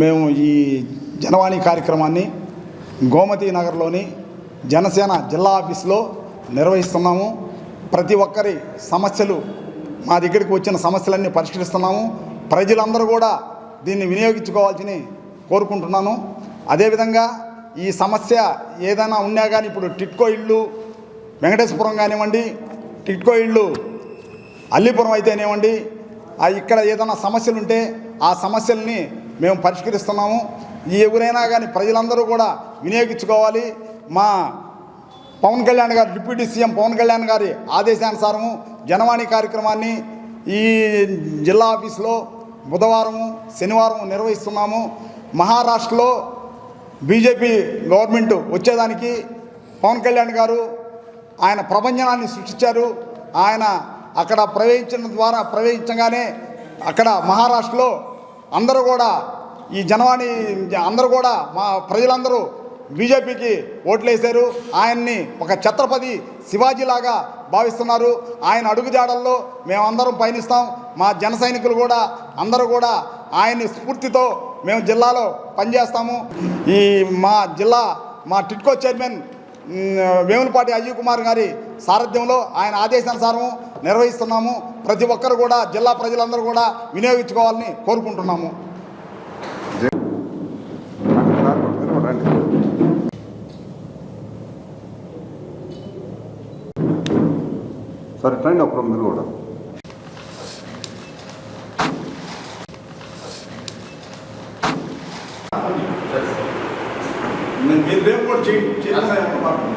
మేము ఈ జనవాణి కార్యక్రమాన్ని గోమతి నగర్లోని జనసేన జిల్లా ఆఫీస్లో నిర్వహిస్తున్నాము. ప్రతి ఒక్కరి సమస్యలు మా దగ్గరికి వచ్చిన సమస్యలన్నీ పరిష్కరిస్తున్నాము. ప్రజలందరూ కూడా దీన్ని వినియోగించుకోవాల్సింది కోరుకుంటున్నాను. అదేవిధంగా ఈ సమస్య ఏదైనా ఉన్నా కానీ ఇప్పుడు టిట్కో ఇళ్ళు వెంకటేశ్వరం కానివ్వండి టిట్కో ఇళ్ళు అల్లిపురం అయితేనేవ్వండి ఇక్కడ ఏదైనా సమస్యలు ఉంటే ఆ సమస్యల్ని మేము పరిష్కరిస్తున్నాము. ఎవరైనా కానీ ప్రజలందరూ కూడా వినియోగించుకోవాలి. మా పవన్ కళ్యాణ్ గారు డిప్యూటీ సీఎం పవన్ కళ్యాణ్ గారి ఆదేశానుసారము జనవాణి కార్యక్రమాన్ని ఈ జిల్లా ఆఫీసులో బుధవారము శనివారం నిర్వహిస్తున్నాము. మహారాష్ట్రలో బీజేపీ గవర్నమెంట్ వచ్చేదానికి పవన్ కళ్యాణ్ గారు ఆయన ప్రపంచనాన్ని సృష్టించారు. ఆయన అక్కడ ప్రవేశించడం ద్వారా ప్రవేశించగానే అక్కడ మహారాష్ట్రలో అందరూ కూడా ఈ జనవాణి అందరూ కూడా మా ప్రజలందరూ బీజేపీకి ఓట్లేశారు. ఆయన్ని ఒక ఛత్రపతి శివాజీలాగా భావిస్తున్నారు. ఆయన అడుగుజాడల్లో మేమందరం పయనిస్తాం. మా జన సైనికులు కూడా అందరూ కూడా ఆయన్ని స్ఫూర్తితో మేము జిల్లాలో పనిచేస్తాము. ఈ మా జిల్లా మా టిట్కో చైర్మన్ వేములపాటి అజయ్ కుమార్ గారి సారథ్యంలో ఆయన ఆదేశానుసారము నిర్వహిస్తున్నాము. ప్రతి ఒక్కరు కూడా జిల్లా ప్రజలందరూ కూడా వినియోగించుకోవాలని కోరుకుంటున్నాము. రండి సరే ట్రైన్ అప్పుడు మీరు కూడా మీరు రేపు కూడా చేయండి చేయాలని